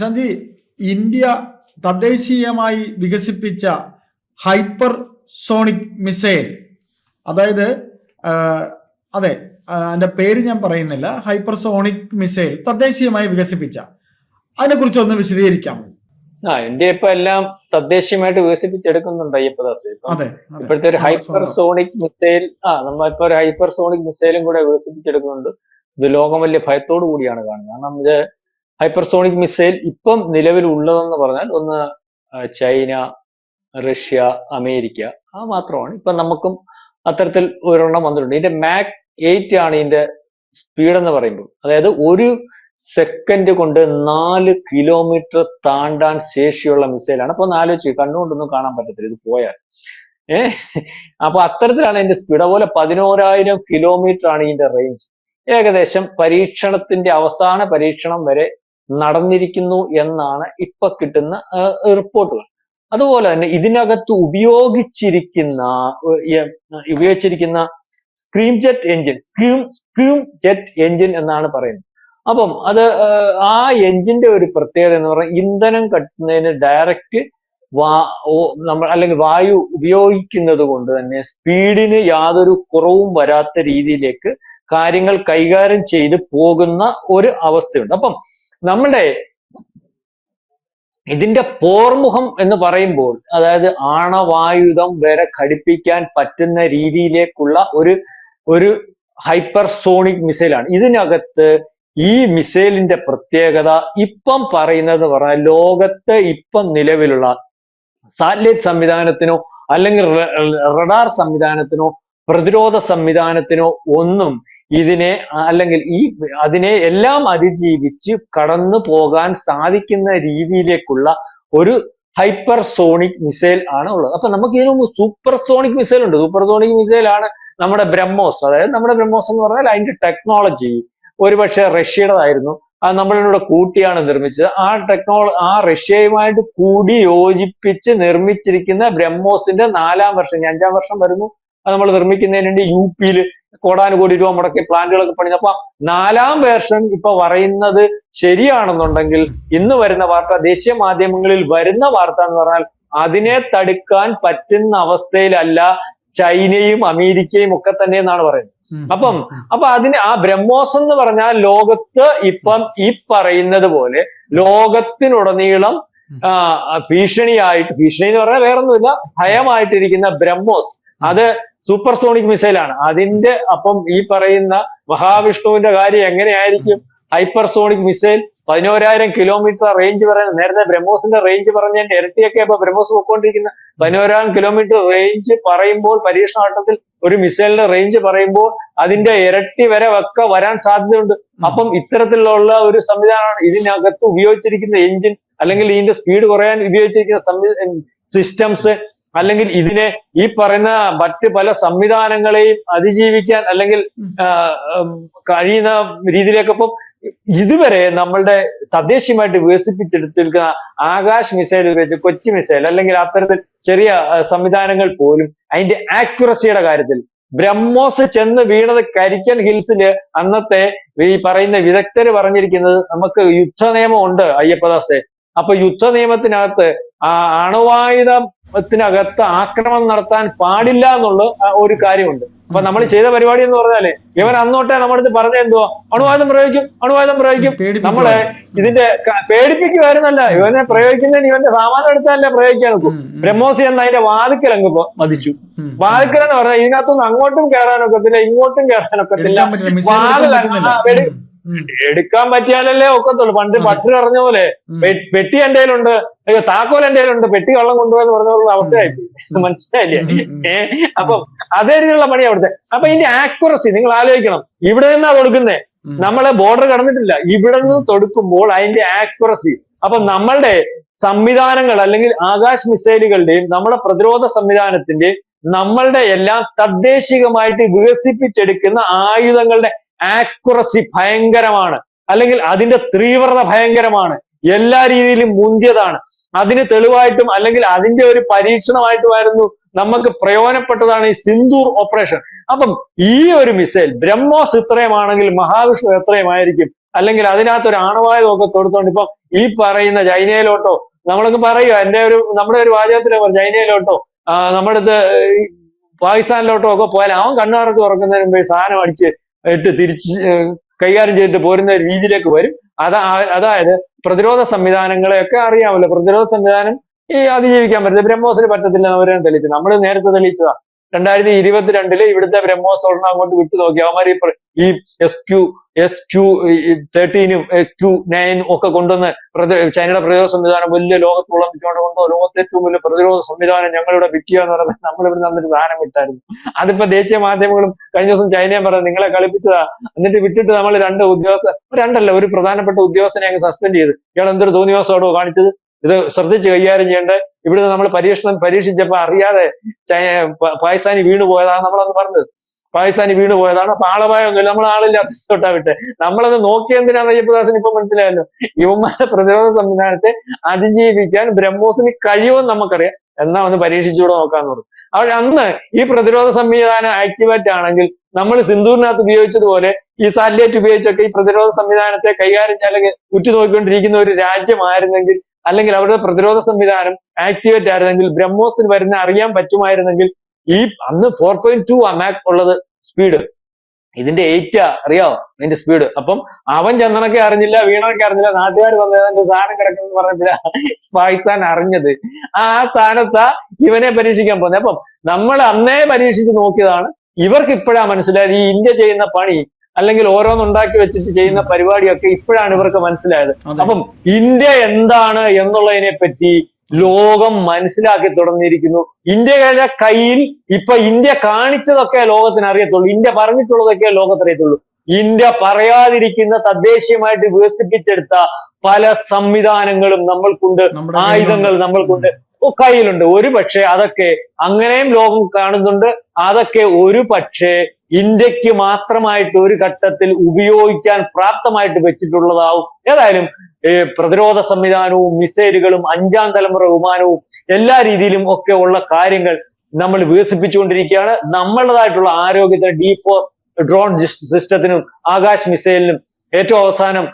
പ്രശാന്തി India തദ്ദേശീയമായി വികസിപ്പിച്ച hyper sonic missile. അതായത് അതെ ആ, പേര് ഞാൻ പറയുന്നില്ല. ഹൈപ്പർ സോണിക് മിസൈൽ തദ്ദേശീയമായി വികസിപ്പിച്ച. അതിനെക്കുറിച്ച് ഒന്ന് വിശദീകരിക്കാമോ? ആ ഇന്ത്യ ഇപ്പൊ എല്ലാം തദ്ദേശീയമായിട്ട് വികസിപ്പിച്ചെടുക്കുന്നുണ്ട് അയ്യപ്പദാസ്. ഇപ്പം ഇപ്പോഴത്തെ ഒരു ഹൈപ്പർ സോണിക് മിസൈൽ ആ നമ്മൾ നമ്മളിപ്പോ ഒരു ഹൈപ്പർ സോണിക് മിസൈലും കൂടെ വികസിപ്പിച്ചെടുക്കുന്നുണ്ട്. ഇത് ലോകം വലിയ ഭയത്തോടു കൂടിയാണ് കാണുന്നത്. കാരണം ഇത് ഹൈപ്പർ സോണിക് മിസൈൽ ഇപ്പം നിലവിലുള്ളതെന്ന് പറഞ്ഞാൽ ഒന്ന് ചൈന റഷ്യ അമേരിക്ക ആ മാത്രമാണ്. ഇപ്പം നമുക്കും അത്തരത്തിൽ ഒരെണ്ണം വന്നിട്ടുണ്ട്. ഇതിന്റെ മാക് എയ്റ്റ് ആണ് ഇതിന്റെ സ്പീഡ് എന്ന് പറയുമ്പോൾ. അതായത് ഒരു സെക്കൻഡ് കൊണ്ട് നാല് കിലോമീറ്റർ താണ്ടാൻ ശേഷിയുള്ള മിസൈലാണ്. അപ്പൊ ആലോചിച്ച് കണ്ണുകൊണ്ടൊന്നും കാണാൻ പറ്റത്തില്ല. ഇത് പോയാൽ. ഏഹ് അപ്പൊ അത്തരത്തിലാണ് ഇതിന്റെ സ്പീഡ് അതുപോലെ പതിനോരായിരം കിലോമീറ്റർ ആണ് ഇതിന്റെ റേഞ്ച് ഏകദേശം പരീക്ഷണത്തിന്റെ അവസാന പരീക്ഷണം വരെ നടന്നിരിക്കുന്നു എന്നാണ് ഇപ്പൊ കിട്ടുന്ന റിപ്പോർട്ടുകൾ. അതുപോലെ തന്നെ ഇതിനകത്ത് ഉപയോഗിച്ചിരിക്കുന്ന ഉപയോഗിച്ചിരിക്കുന്ന scramjet engine scram scramjet engine എന്നാണ് പറയുന്നത്. അപ്പം അത് ആ എഞ്ചിന്റെ ഒരു പ്രത്യേകത എന്ന് പറഞ്ഞാൽ ഇന്ധനം കട്ടുന്നതിന് ഡയറക്റ്റ് വാ നമ്മൾ അല്ലെങ്കിൽ വായു ഉപയോഗിക്കുന്നത് കൊണ്ട് തന്നെ സ്പീഡിന് യാതൊരു കുറവും വരാത്ത രീതിയിലേക്ക് കാര്യങ്ങൾ കൈകാര്യം ചെയ്ത് പോകുന്ന ഒരു അവസ്ഥയുണ്ട്. അപ്പം നമ്മുടെ ഇതിന്റെ പോർമുഖം എന്ന് പറയുമ്പോൾ അതായത് ആണവായുധം വരെ ഘടിപ്പിക്കാൻ പറ്റുന്ന രീതിയിലേക്കുള്ള ഒരു ഒരു ഹൈപ്പർ സോണിക് മിസൈലാണ്. ഇതിനകത്ത് ഈ മിസൈലിന്റെ പ്രത്യേകത ഇപ്പം പറയുന്നത് പറഞ്ഞാൽ ലോകത്ത് ഇപ്പം നിലവിലുള്ള സാറ്റലൈറ്റ് സംവിധാനത്തിനോ അല്ലെങ്കിൽ റഡാർ സംവിധാനത്തിനോ പ്രതിരോധ സംവിധാനത്തിനോ ഒന്നും ഇതിനെ അല്ലെങ്കിൽ ഈ അതിനെ എല്ലാം അതിജീവിച്ച് കടന്നു പോകാൻ സാധിക്കുന്ന രീതിയിലേക്കുള്ള ഒരു ഹൈപ്പർ സോണിക് മിസൈൽ ആണ് ഉള്ളത്. അപ്പൊ നമുക്ക് ഇതിനു മുമ്പ് സൂപ്പർ സോണിക് മിസൈൽ ഉണ്ട്. സൂപ്പർ സോണിക് മിസൈൽ ആണ് നമ്മുടെ ബ്രഹ്മോസ്. അതായത് നമ്മുടെ ബ്രഹ്മോസ് എന്ന് പറഞ്ഞാൽ അതിന്റെ ടെക്നോളജി ഒരുപക്ഷെ റഷ്യയുടേതായിരുന്നു. അത് നമ്മളിവിടെ കൂട്ടിയാണ് നിർമ്മിച്ചത്. ആ ടെക്നോളജി ആ റഷ്യയുമായിട്ട് കൂടി യോജിപ്പിച്ച് നിർമ്മിച്ചിരിക്കുന്ന ബ്രഹ്മോസിന്റെ നാലാം വർഷം അഞ്ചാം വർഷം വരുന്നു. അത് നമ്മൾ നിർമ്മിക്കുന്നതിന് വേണ്ടി യു പിയിൽ കോടാനുകോടി രൂപ മുടക്കി പ്ലാന്റുകളൊക്കെ പണിത് അപ്പൊ നാലാം വേർഷൻ ഇപ്പൊ പറയുന്നത് ശരിയാണെന്നുണ്ടെങ്കിൽ ഇന്ന് വരുന്ന വാർത്ത ദേശീയ മാധ്യമങ്ങളിൽ വരുന്ന വാർത്ത എന്ന് പറഞ്ഞാൽ അതിനെ തടുക്കാൻ പറ്റുന്ന അവസ്ഥയിലല്ല ചൈനയും അമേരിക്കയും ഒക്കെ തന്നെ എന്നാണ് പറയുന്നത്. അപ്പം. അപ്പൊ അതിന് ആ ബ്രഹ്മോസ് എന്ന് പറഞ്ഞാൽ ലോകത്ത് ഇപ്പം ഈ പറയുന്നത് പോലെ ലോകത്തിനുടനീളം ഭീഷണിയായിട്ട് ഭീഷണി എന്ന് പറഞ്ഞാൽ വേറൊന്നുമില്ല ഭയമായിട്ടിരിക്കുന്ന ബ്രഹ്മോസ്. അത് സൂപ്പർ സോണിക് മിസൈലാണ് അതിന്റെ അപ്പം ഈ പറയുന്ന മഹാവിഷ്ണുവിന്റെ കാര്യം എങ്ങനെയായിരിക്കും? ഹൈപ്പർ സോണിക് മിസൈൽ പതിനോരായിരം കിലോമീറ്റർ റേഞ്ച് പറയുന്നത് നേരത്തെ ബ്രഹ്മോസിന്റെ റേഞ്ച് പറഞ്ഞതിന്റെ ഇരട്ടിയൊക്കെ ഇപ്പൊ ബ്രഹ്മോസ് പോയിക്കൊണ്ടിരിക്കുന്ന. പതിനോരായിരം കിലോമീറ്റർ റേഞ്ച് പറയുമ്പോൾ പരീക്ഷണഘട്ടത്തിൽ ഒരു മിസൈലിന്റെ റേഞ്ച് പറയുമ്പോൾ അതിന്റെ ഇരട്ടി വരെ ഒക്കെ വരാൻ സാധ്യതയുണ്ട്. അപ്പം ഇത്തരത്തിലുള്ള ഒരു സംവിധാനമാണ് ഇതിനകത്ത് ഉപയോഗിച്ചിരിക്കുന്ന എഞ്ചിൻ അല്ലെങ്കിൽ ഇതിന്റെ സ്പീഡ് കുറയാൻ ഉപയോഗിച്ചിരിക്കുന്ന സിസ്റ്റംസ് അല്ലെങ്കിൽ ഇതിനെ ഈ പറയുന്ന മറ്റ് പല സംവിധാനങ്ങളെയും അതിജീവിക്കാൻ അല്ലെങ്കിൽ കഴിയുന്ന രീതിയിലേക്ക് ഇപ്പം ഇതുവരെ നമ്മളുടെ തദ്ദേശീയമായിട്ട് വികസിപ്പിച്ചെടുത്തിരിക്കുന്ന ആകാശ് മിസൈൽ ഉപയോഗിച്ച് കൊച്ചി മിസൈൽ അല്ലെങ്കിൽ അത്തരത്തിൽ ചെറിയ സംവിധാനങ്ങൾ പോലും അതിന്റെ ആക്യുറസിയുടെ കാര്യത്തിൽ ബ്രഹ്മോസ് ചെന്ന് വീണത് കരിക്കൻ ഹിൽസിൽ അന്നത്തെ ഈ പറയുന്ന വിദഗ്ധര് പറഞ്ഞിരിക്കുന്നത് നമുക്ക് യുദ്ധ നിയമം ഉണ്ട് അയ്യപ്പദാസെ. അപ്പൊ യുദ്ധ നിയമത്തിനകത്ത് ആ അണുവായുധത്തിനകത്ത് ആക്രമണം നടത്താൻ പാടില്ല എന്നുള്ള ഒരു കാര്യമുണ്ട്. അപ്പൊ നമ്മൾ ചെയ്ത പരിപാടി എന്ന് പറഞ്ഞാൽ ഇവൻ അന്നോട്ടെ നമ്മുടെ അടുത്ത് പറഞ്ഞ എന്തുവാ? അണുവാദം പ്രയോഗിക്കും അണുവായുധം പ്രയോഗിക്കും. നമ്മളെ ഇതിന്റെ പേടിപ്പിക്കുമായിരുന്നല്ല ഇവനെ പ്രയോഗിക്കുന്നതിന് ഇവന്റെ സാമാനം എടുത്താലേ പ്രയോഗിക്കാൻ നോക്കും. ബ്രഹ്മോസി എന്ന അതിന്റെ വാതിക്കൽ അങ്ങ് മതിച്ചു. വാതിക്കൽ എന്ന് പറഞ്ഞാൽ ഇതിനകത്തുനിന്ന് അങ്ങോട്ടും കയറാനൊക്കത്തില്ല ഇങ്ങോട്ടും കയറാനൊക്കത്തില്ല പറ്റില്ല വാതിൽ എടുക്കാൻ പറ്റിയാലല്ലേ ഒക്കത്തുള്ളൂ. പണ്ട് പട്ടി പറഞ്ഞ പോലെ പെട്ടി എന്റെ കയ്യിലുണ്ട് അയ്യോ താക്കോൽ എന്റെ കയ്യിലുണ്ട് പെട്ടി വെള്ളം കൊണ്ടുപോയെന്ന് പറഞ്ഞ അവസ്ഥയായി മനസ്സിലായില്ലേ? ഉം, ഉം, ഉം. ഏ അപ്പം അതേ രീതിയിലുള്ള പണി അവിടുത്തെ. അപ്പൊ ഇതിന്റെ ആക്യുറസി നിങ്ങൾ ആലോചിക്കണം. ഇവിടെ നിന്നാ കൊടുക്കുന്നേ. ഉം. നമ്മളെ ബോർഡർ കടന്നിട്ടില്ല. ഇവിടെ നിന്ന് തൊടുക്കുമ്പോൾ അതിന്റെ ആക്യുറസി അപ്പൊ നമ്മളുടെ സംവിധാനങ്ങൾ അല്ലെങ്കിൽ ആകാശ് മിസൈലുകളുടെയും നമ്മുടെ പ്രതിരോധ സംവിധാനത്തിന്റെയും നമ്മളുടെ എല്ലാം തദ്ദേശികമായിട്ട് വികസിപ്പിച്ചെടുക്കുന്ന ആയുധങ്ങളുടെ ആക്യുറസി ഭയങ്കരമാണ്. അല്ലെങ്കിൽ അതിന്റെ തീവ്രത ഭയങ്കരമാണ്. എല്ലാ രീതിയിലും മുന്തിയതാണ്. അതിന് തെളിവായിട്ടും അല്ലെങ്കിൽ അതിന്റെ ഒരു പരീക്ഷണമായിട്ടുമായിരുന്നു നമുക്ക് പ്രയോജനപ്പെട്ടതാണ് ഈ സിന്ദൂർ ഓപ്പറേഷൻ അപ്പം ഈ ഒരു മിസൈൽ ബ്രഹ്മോസ് ഇത്രയുമാണെങ്കിൽ മഹാവിഷ്ണു എത്രയുമായിരിക്കും? അല്ലെങ്കിൽ അതിനകത്ത് ഒരു ആണവായുധമൊക്കെ തൊടുത്തോണ്ട് ഇപ്പം ഈ പറയുന്ന ചൈനയിലോട്ടോ നമ്മളൊക്കെ പറയുക എന്റെ ഒരു നമ്മുടെ ഒരു വാചകത്തിലെ ചൈനയിലോട്ടോ നമ്മുടെ പാകിസ്ഥാനിലോട്ടോ ഒക്കെ പോയാൽ അവൻ കണ്ണുറച്ച് തുറക്കുന്നതിന് മുമ്പ് സാധനം അടിച്ച് ഇട്ട് തിരിച്ച് കൈകാര്യം ചെയ്തിട്ട് പോരുന്ന രീതിയിലേക്ക് വരും. അതാ അതായത് പ്രതിരോധ സംവിധാനങ്ങളെയൊക്കെ അറിയാമല്ലോ. പ്രതിരോധ സംവിധാനം ഈ അതിജീവിക്കാൻ പറ്റില്ല ബ്രഹ്മോസിന് പറ്റത്തില്ല അവരാണ് തെളിയിച്ചത്. തെളിയിച്ചു നമ്മൾ നേരത്തെ തെളിയിച്ചതാ. രണ്ടായിരത്തി ഇരുപത്തിരണ്ടിൽ ഇവിടുത്തെ ബ്രഹ്മോസ് ഒരെണ്ണം അങ്ങോട്ട് വിട്ടു നോക്കി അവന്മാർ ഈ എസ് ക്യു എസ് ക്യു തേർട്ടീനും എസ് ക്യു നയനും ഒക്കെ കൊണ്ടുവന്ന് ചൈനയുടെ പ്രതിരോധ സംവിധാനം വലിയ ലോകത്ത് ഉളമ്പിച്ചുകൊണ്ട് കൊണ്ടോ ലോകത്തെ ഏറ്റവും വലിയ പ്രതിരോധ സംവിധാനം ഞങ്ങളിവിടെ വിൽക്കുക എന്ന് പറയുന്നത് നമ്മളിവിടെ നിന്നൊരു സാധനം വിട്ടായിരുന്നു. അതിപ്പോ ദേശീയ മാധ്യമങ്ങളും കഴിഞ്ഞ ദിവസം ചൈനയും പറഞ്ഞു നിങ്ങളെ കളിപ്പിച്ചതാ. എന്നിട്ട് വിട്ടിട്ട് നമ്മൾ രണ്ട് ഉദ്യോഗസ്ഥ രണ്ടല്ല ഒരു പ്രധാനപ്പെട്ട ഉദ്യോഗസ്ഥനെ അങ്ങ് സസ്പെൻഡ് ചെയ്ത്. ഇയാൾ എന്തൊരു തോന്നിവാസമാണോ കാണിച്ചത്? ഇത് ശ്രദ്ധിച്ച് കൈകാര്യം ചെയ്യേണ്ട? ഇവിടുന്ന് നമ്മൾ പരീക്ഷണം പരീക്ഷിച്ചപ്പോ അറിയാതെ പാകിസ്ഥാനി വീണു പോയതാണ് നമ്മളന്ന് പറഞ്ഞത്. പാകിസ്ഥാനി വീണ് പോയതാണ്. അപ്പൊ ആളപായൊന്നുമില്ല നമ്മൾ ആളില്ല. തൊട്ടാ വിട്ടെ. നമ്മളത് നോക്കി എന്തിനാ അയ്യപ്പദാസൻ ഇപ്പൊ മനസ്സിലായല്ലോ? ഇവന്മാരുടെ പ്രതിരോധ സംവിധാനത്തെ അതിജീവിക്കാൻ ബ്രഹ്മോസിന് കഴിയുമെന്ന് നമുക്കറിയാം. എന്നാ ഒന്ന് പരീക്ഷിച്ചുകൂടെ നോക്കാന്ന് പറഞ്ഞു. അപ്പോൾ അന്ന് ഈ പ്രതിരോധ സംവിധാനം ആക്ടിവേറ്റ് ആണെങ്കിൽ നമ്മൾ സിന്ധൂരിനകത്ത് ഉപയോഗിച്ചതുപോലെ ഈ സാറ്റലൈറ്റ് ഉപയോഗിച്ചൊക്കെ ഈ പ്രതിരോധ സംവിധാനത്തെ കൈകാര്യം അല്ലെങ്കിൽ ഉറ്റുനോക്കിക്കൊണ്ടിരിക്കുന്ന ഒരു രാജ്യമായിരുന്നെങ്കിൽ അല്ലെങ്കിൽ അവരുടെ പ്രതിരോധ സംവിധാനം ആക്ടിവേറ്റ് ആയിരുന്നെങ്കിൽ ബ്രഹ്മോസിന് വരുന്ന അറിയാൻ പറ്റുമായിരുന്നെങ്കിൽ ഈ അന്ന് ഫോർ പോയിന്റ് ടു ആ മാക് ഉള്ളത് സ്പീഡ് ഇതിന്റെ എയ്റ്റ് അറിയാവോ? ഇതിന്റെ സ്പീഡ് അപ്പം അവൻ ചന്ദനൊക്കെ അറിഞ്ഞില്ല വീണൊക്കെ അറിഞ്ഞില്ല നാട്ടുകാർ വന്നത് സാധനം കിടക്കുന്നു പറഞ്ഞില്ല പാകിസ്ഥാൻ അറിഞ്ഞത്. ആ സ്ഥാനത്താ ഇവനെ പരീക്ഷിക്കാൻ പോകുന്നത്. അപ്പം നമ്മൾ അന്നേ പരീക്ഷിച്ച് നോക്കിയതാണ് ഇവർക്ക് ഇപ്പോഴാ മനസ്സിലായത് ഈ ഇന്ത്യ ചെയ്യുന്ന പണി അല്ലെങ്കിൽ ഓരോന്നുണ്ടാക്കി വെച്ചിട്ട് ചെയ്യുന്ന പരിപാടിയൊക്കെ ഇപ്പോഴാണ് ഇവർക്ക് മനസ്സിലായത്. അപ്പം ഇന്ത്യ എന്താണ് എന്നുള്ളതിനെ പറ്റി ലോകം മനസ്സിലാക്കി തുടങ്ങിയിരിക്കുന്നു ഇന്ത്യയുടെ കയ്യിൽ ഇപ്പൊ ഇന്ത്യ കാണിച്ചതൊക്കെ ലോകത്തിന് അറിയത്തുള്ളൂ. ഇന്ത്യ പറഞ്ഞിട്ടുള്ളതൊക്കെ ലോകത്തിന് അറിയത്തുള്ളൂ. ഇന്ത്യ പറയാതിരിക്കുന്ന തദ്ദേശീയമായിട്ട് വികസിപ്പിച്ചെടുത്ത പല സംവിധാനങ്ങളും നമ്മൾക്കുണ്ട്. ആയുധങ്ങൾ നമ്മൾക്കുണ്ട്. കയ്യിലുണ്ട്. ഒരു പക്ഷേ അതൊക്കെ അങ്ങനെയും ലോകം കാണുന്നുണ്ട്. അതൊക്കെ ഒരു പക്ഷേ ഇന്ത്യയ്ക്ക് മാത്രമായിട്ട് ഒരു ഘട്ടത്തിൽ ഉപയോഗിക്കാൻ പ്രാപ്തമായിട്ട് വെച്ചിട്ടുള്ളതാവും. ഏതായാലും പ്രതിരോധ സംവിധാനവും മിസൈലുകളും അഞ്ചാം തലമുറ വിമാനവും എല്ലാ രീതിയിലും ഒക്കെ ഉള്ള കാര്യങ്ങൾ നമ്മൾ വികസിപ്പിച്ചുകൊണ്ടിരിക്കുകയാണ്. നമ്മളുടേതായിട്ടുള്ള ആരോഗ്യത്തിന് ഡി ഫോർ ഡ്രോൺ സിസ്റ്റത്തിനും ആകാശ് മിസൈലിനും ഏറ്റവും അവസാനം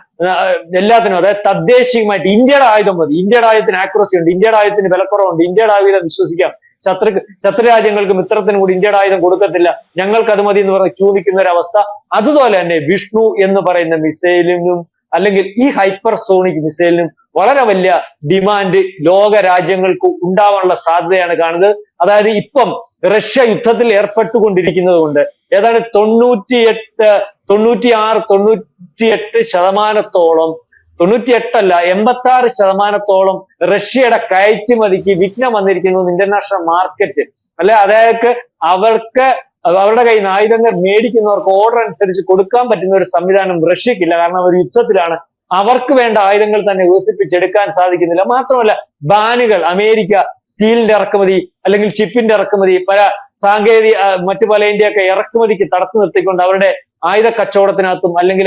എല്ലാത്തിനും അതായത് തദ്ദേശീയമായിട്ട് ഇന്ത്യയുടെ ആയുധം മതി. ഇന്ത്യയുടെ ആയുധത്തിന് ആക്യുറസി ഉണ്ട്. ഇന്ത്യയുടെ ആയുധത്തിന് വിലക്കുറവുണ്ട്. ഇന്ത്യയുടെ ആയുധം വിശ്വസിക്കാം. ശത്രു ശത്രുരാജ്യങ്ങൾക്ക് മിത്രത്തിന് കൂടി ഇന്ത്യയുടെ ആയുധം കൊടുക്കത്തില്ല. ഞങ്ങൾക്ക് അത് മതി എന്ന് പറഞ്ഞ് ചോദിക്കുന്ന ഒരു അവസ്ഥ അതുപോലെ തന്നെ വിഷ്ണു എന്ന് പറയുന്ന മിസൈലിനും അല്ലെങ്കിൽ ഈ ഹൈപ്പർസോണിക് മിസൈലിനും വളരെ വലിയ ഡിമാൻഡ് ലോക രാജ്യങ്ങൾക്ക് ഉണ്ടാവാനുള്ള സാധ്യതയാണ് കാണുന്നത്. അതായത് ഇപ്പം റഷ്യ യുദ്ധത്തിൽ ഏർപ്പെട്ടുകൊണ്ടിരിക്കുന്നത് കൊണ്ട് ഏതാണ്ട് തൊണ്ണൂറ്റിയെട്ട് തൊണ്ണൂറ്റി ആറ് തൊണ്ണൂറ്റിയെട്ട് ശതമാനത്തോളം തൊണ്ണൂറ്റിയെട്ടല്ല എൺപത്തി ആറ് ശതമാനത്തോളം റഷ്യയുടെ കയറ്റുമതിക്ക് വിഘ്നം വന്നിരിക്കുന്നു ഇന്റർനാഷണൽ മാർക്കറ്റ് അല്ലെ? അതായത് അവർക്ക് അവരുടെ കയ്യിൽ നിന്ന് ആയുധങ്ങൾ മേടിക്കുന്നവർക്ക് ഓർഡർ അനുസരിച്ച് കൊടുക്കാൻ പറ്റുന്ന ഒരു സംവിധാനം റഷ്യക്കില്ല. കാരണം അവർ യുദ്ധത്തിലാണ്. അവർക്ക് വേണ്ട ആയുധങ്ങൾ തന്നെ വികസിപ്പിച്ചെടുക്കാൻ സാധിക്കുന്നില്ല. മാത്രമല്ല ബാനുകൾ അമേരിക്ക സ്റ്റീലിന്റെ ഇറക്കുമതി അല്ലെങ്കിൽ ചിപ്പിന്റെ ഇറക്കുമതി പല സാങ്കേതിക മറ്റു പല ഇന്ത്യയൊക്കെ ഇറക്കുമതിക്ക് തടസ്സം നിർത്തിക്കൊണ്ട് അവരുടെ ആയുധ കച്ചവടത്തിനകത്തും അല്ലെങ്കിൽ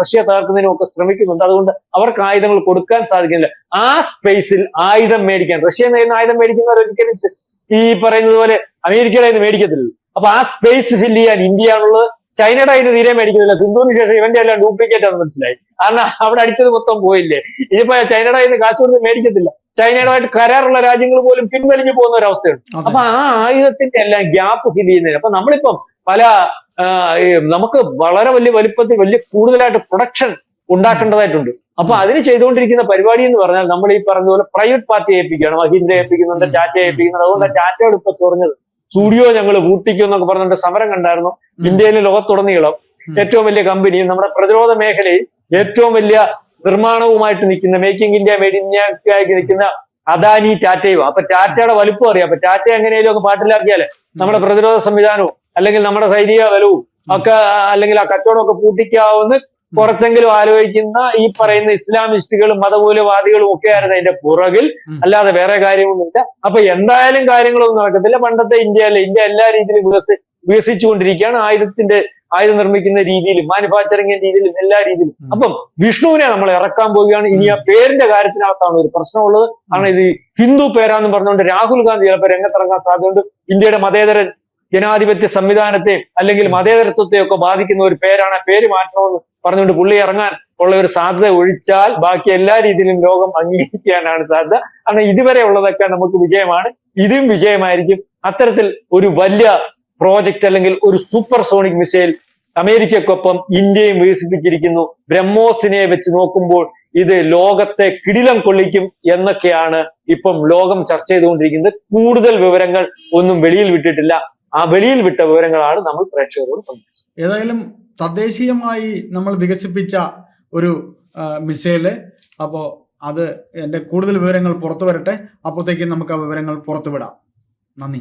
റഷ്യ തകർക്കുന്നതിനും ഒക്കെ ശ്രമിക്കുന്നുണ്ട്. അതുകൊണ്ട് അവർക്ക് ആയുധങ്ങൾ കൊടുക്കാൻ സാധിക്കുന്നില്ല. ആ സ്പേസിൽ ആയുധം മേടിക്കാൻ. റഷ്യ നിന്ന് ആയുധം മേടിക്കുന്നവർ ഒരിക്കലും ഈ പറയുന്നത് പോലെ അമേരിക്കയുടെ നിന്ന് മേടിക്കത്തില്ല അപ്പൊ ആ സ്പേസ് ഫില്ല് ചെയ്യാൻ ഇന്ത്യയാണുള്ളത് ചൈനയുടെ അതിന് തീരെ മേടിക്കുന്നില്ല സിന്ധുവിന് ശേഷം ഇവന്റെ എല്ലാം ഡ്യൂപ്ലിക്കേറ്റ് ആണെന്ന് മനസ്സിലായി. കാരണം അവിടെ അടിച്ചത് മൊത്തം പോയില്ലേ? ഇതിപ്പോ ചൈനയുടെ അതിന് കാശ് കൊടുത്ത് മേടിക്കത്തില്ല. ചൈനയുമായിട്ട് കരാറുള്ള രാജ്യങ്ങൾ പോലും പിൻവലിഞ്ഞു പോകുന്ന ഒരു അവസ്ഥയുണ്ട്. അപ്പൊ ആ ആയുധത്തിന്റെ എല്ലാം ഗ്യാപ്പ് ഫിൽ ചെയ്യുന്നതിന്. അപ്പൊ നമ്മളിപ്പം പല നമുക്ക് വളരെ വലിയ വലിപ്പത്തിൽ വലിയ കൂടുതലായിട്ട് പ്രൊഡക്ഷൻ ഉണ്ടാക്കേണ്ടതായിട്ടുണ്ട്. അപ്പൊ അതിന് ചെയ്തുകൊണ്ടിരിക്കുന്ന പരിപാടി എന്ന് പറഞ്ഞാൽ നമ്മൾ ഈ പറഞ്ഞ പോലെ പ്രൈവറ്റ് പാർട്ടി ഏൽപ്പിക്കുകയാണ്. മഹീന്ദ്ര ഏൽപ്പിക്കുന്നുണ്ട്. ടാറ്റ ഏൽപ്പിക്കുന്നുണ്ട്. അതുകൊണ്ട് ടാറ്റയോട് ഇപ്പൊ ചൊറഞ്ഞത് സ്റ്റുഡിയോ ഞങ്ങൾ പൂട്ടിക്കും എന്നൊക്കെ പറഞ്ഞിട്ട് സമരം കണ്ടായിരുന്നു. ഇന്ത്യയിലെ ലോകത്തുടനീളം ഏറ്റവും വലിയ കമ്പനി നമ്മുടെ പ്രതിരോധ മേഖലയിൽ ഏറ്റവും വലിയ നിർമ്മാണവുമായിട്ട് നിൽക്കുന്ന മേക്കിംഗ് ഇന്ത്യ മെയ്ഡ് ഇന്ത്യക്കായി നിൽക്കുന്ന അദാനി ടാറ്റയും അപ്പൊ ടാറ്റയുടെ വലുപ്പം അറിയാം. അപ്പൊ ടാറ്റ എങ്ങനെയാലും ഒക്കെ പാട്ടിലാക്കിയാലേ നമ്മുടെ പ്രതിരോധ സംവിധാനവും അല്ലെങ്കിൽ നമ്മുടെ സൈനിക ബലവും ഒക്കെ അല്ലെങ്കിൽ ആ കച്ചവടമൊക്കെ പൂട്ടിക്കാവുന്ന കുറച്ചെങ്കിലും ആലോചിക്കുന്ന ഈ പറയുന്ന ഇസ്ലാമിസ്റ്റുകളും മതമൂലവാദികളും ഒക്കെ ആയിരുന്നു അതിന്റെ പുറകിൽ. അല്ലാതെ വേറെ കാര്യമൊന്നുമില്ല. അപ്പൊ എന്തായാലും കാര്യങ്ങളൊന്നും നടക്കത്തില്ല. പണ്ടത്തെ ഇന്ത്യയിലെ ഇന്ത്യ എല്ലാ രീതിയിലും വികസി വികസിച്ചുകൊണ്ടിരിക്കുകയാണ്. ആയുധത്തിന്റെ ആയുധം നിർമ്മിക്കുന്ന രീതിയിലും മാനുഫാക്ചറിംഗ് രീതിയിലും എല്ലാ രീതിയിലും. അപ്പം വിഷ്ണുവിനെ നമ്മൾ ഇറക്കാൻ പോവുകയാണ്. ഇനി ആ പേരിന്റെ കാര്യത്തിനകത്താണ് ഒരു പ്രശ്നമുള്ളത്. കാരണം ഇത് ഹിന്ദു പേരാന്ന് പറഞ്ഞുകൊണ്ട് രാഹുൽ ഗാന്ധി ചിലപ്പോൾ രംഗത്തിറങ്ങാൻ സാധ്യതയുണ്ട്. ഇന്ത്യയുടെ മതേതര ജനാധിപത്യ സംവിധാനത്തെ അല്ലെങ്കിൽ മതേതരത്വത്തെ ഒക്കെ ബാധിക്കുന്ന ഒരു പേരാണ് പേര് മാറ്റണമെന്ന് പറഞ്ഞുകൊണ്ട് പുള്ളി ഇറങ്ങാൻ ഉള്ള ഒരു സാധ്യത ഒഴിച്ചാൽ ബാക്കി എല്ലാ രീതിയിലും ലോകം അംഗീകരിക്കാനാണ് സാധ്യത. കാരണം ഇതുവരെ ഉള്ളതൊക്കെ നമുക്ക് വിജയമാണ്. ഇതും വിജയമായിരിക്കും. അത്തരത്തിൽ ഒരു വലിയ പ്രോജക്റ്റ് അല്ലെങ്കിൽ ഒരു സൂപ്പർ സോണിക് മിസൈൽ അമേരിക്കക്കൊപ്പം ഇന്ത്യയും വികസിപ്പിച്ചിരിക്കുന്നു. ബ്രഹ്മോസിനെ വെച്ച് നോക്കുമ്പോൾ ഇത് ലോകത്തെ കിടിലം കൊള്ളിക്കും എന്നൊക്കെയാണ് ഇപ്പം ലോകം ചർച്ച ചെയ്തുകൊണ്ടിരിക്കുന്നത്. കൂടുതൽ വിവരങ്ങൾ ഒന്നും വെളിയിൽ വിട്ടിട്ടില്ല. ആ വെളിയിൽ വിട്ട വിവരങ്ങളാണ് നമ്മൾ പ്രേക്ഷകരോട് പങ്കുവച്ചത്. ഏതായാലും തദ്ദേശീയമായി നമ്മൾ വികസിപ്പിച്ച ഒരു മിസൈൽ. അപ്പോൾ അത് എന്റെ കൂടുതൽ വിവരങ്ങൾ പുറത്തു വരട്ടെ അപ്പോഴത്തേക്കും നമുക്ക് ആ വിവരങ്ങൾ പുറത്തുവിടാം. നന്ദി.